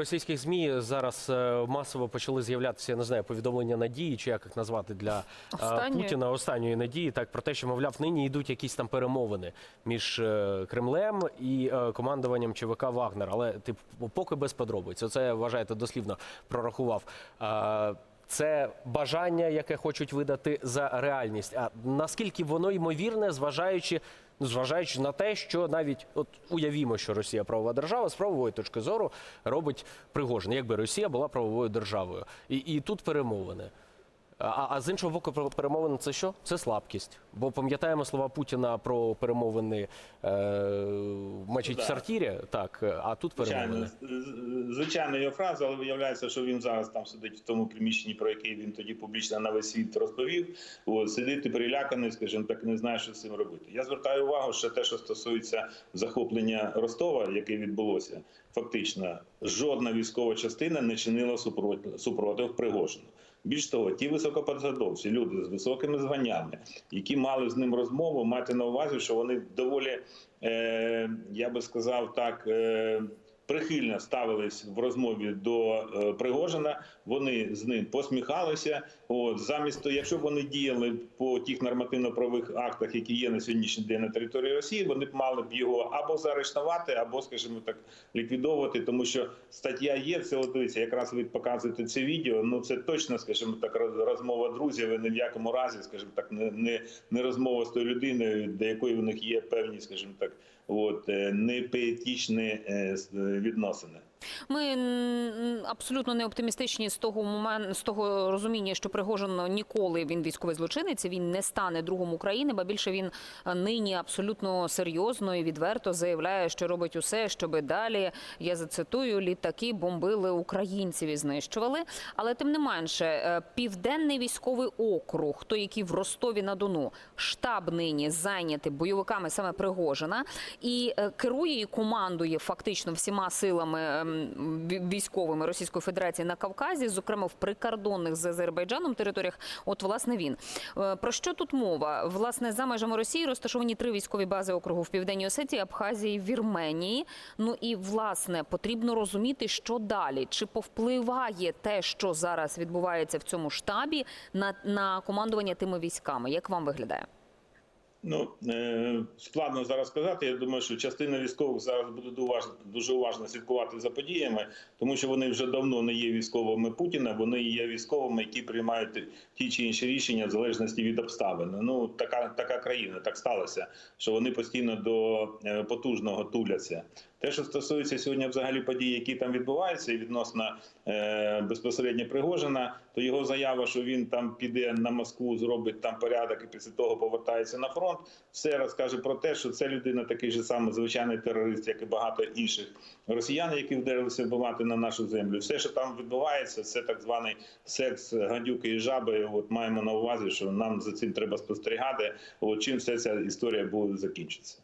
російських змі зараз е, масово почали з'являтися, я не знаю, повідомлення надії, чи як їх назвати для е, Останньої. Путіна останньої надії, так про те, що мовляв, нині йдуть якісь там перемовини між е, Кремлем і командуванням ЧВК Вагнер. Але типу, поки без подробиць. Оце я вважаєте дослівно прорахував. Це бажання, яке хочуть видати за реальність. А наскільки воно ймовірне, зважаючи, зважаючи на те, що навіть от уявімо, що Росія правова держава з правової точки зору робить Пригожин, якби Росія була правовою державою, і, і тут перемовини. А, а з іншого боку, про- перемовини це що? Це слабкість. Бо пам'ятаємо слова Путіна про перемовини е, мачить Ну, в сортірі. Так, а тут перемовини. Звичайно, звичайно, його фраза, але виявляється, що він зараз там сидить в тому приміщенні, про яке він тоді публічно на весь світ розповів. От, сидить і переляканий, скажімо так, не знає, що з цим робити. Я звертаю увагу, що те, що стосується захоплення Ростова, яке відбулося, фактично жодна військова частина не чинила супротив, супротив Пригожину. Більш того, ті високопосадовці, люди з високими званнями, які мали з ним розмову, мати на увазі, що вони доволі, е, я би сказав так. Е, Прихильно ставились в розмові до е, Пригожина. Вони з ним посміхалися. От замість того, якщо б вони діяли по тих нормативно-правових актах, які є на сьогоднішній день на території Росії, вони б мали б його або заарештувати, або, скажімо так, ліквідовувати, тому що стаття є. Це от якраз ви показуєте це відео. Ну це точно, скажімо так, роз- розмова друзів. і ні в якому разі, скажімо так, не, не, не розмова з тою людиною, до якої в них є певні, скажімо так, от е, відносини. Ми абсолютно не оптимістичні з того моменту, з того розуміння, що Пригожин ніколи він військовий злочинець. Він не стане другом України, ба більше він е, нині абсолютно серйозно і відверто заявляє, що робить усе, щоби далі. Я зацитую літаки бомбили українців і знищували. Але тим не менше, е, південний військовий округ, той, який в Ростові на Дону, штаб нині зайнятий бойовиками саме Пригожина, і е, керує і командує фактично всіма силами ем, військовими Російської Федерації на Кавказі, зокрема в прикордонних з Азербайджаном територіях. От власне він Е, про що тут мова? Власне за межами Росії розташовані три військові бази округу в Південній Осетії, Абхазії, Вірменії. Ну і власне потрібно розуміти, що далі. Чи повпливає те, що зараз відбувається в цьому штабі, на, на командування тими військами? Як вам виглядає? Ну е, складно зараз сказати. Я думаю, що частина військових зараз буде уважно, дуже уважно слідкувати за подіями, тому що вони вже давно не є військовими Путіна. Вони є військовими, які приймають ті чи інші рішення в залежності від обставин. Ну така така країна, так сталося, що вони постійно до е, потужного туляться. Те, що стосується сьогодні, взагалі подій, які там відбуваються, і відносно е, безпосередньо Пригожина, то його заява, що він там піде на Москву, зробить там порядок і після того повертається на фронт, все розкаже про те, що це людина такий же самий звичайний терорист, як і багато інших росіян, які вдарилися вбивати на нашу землю. Все, що там відбувається, це так званий секс гадюки і жаби. От маємо на увазі, що нам за цим треба спостерігати. От чим вся ця історія буде закінчитися.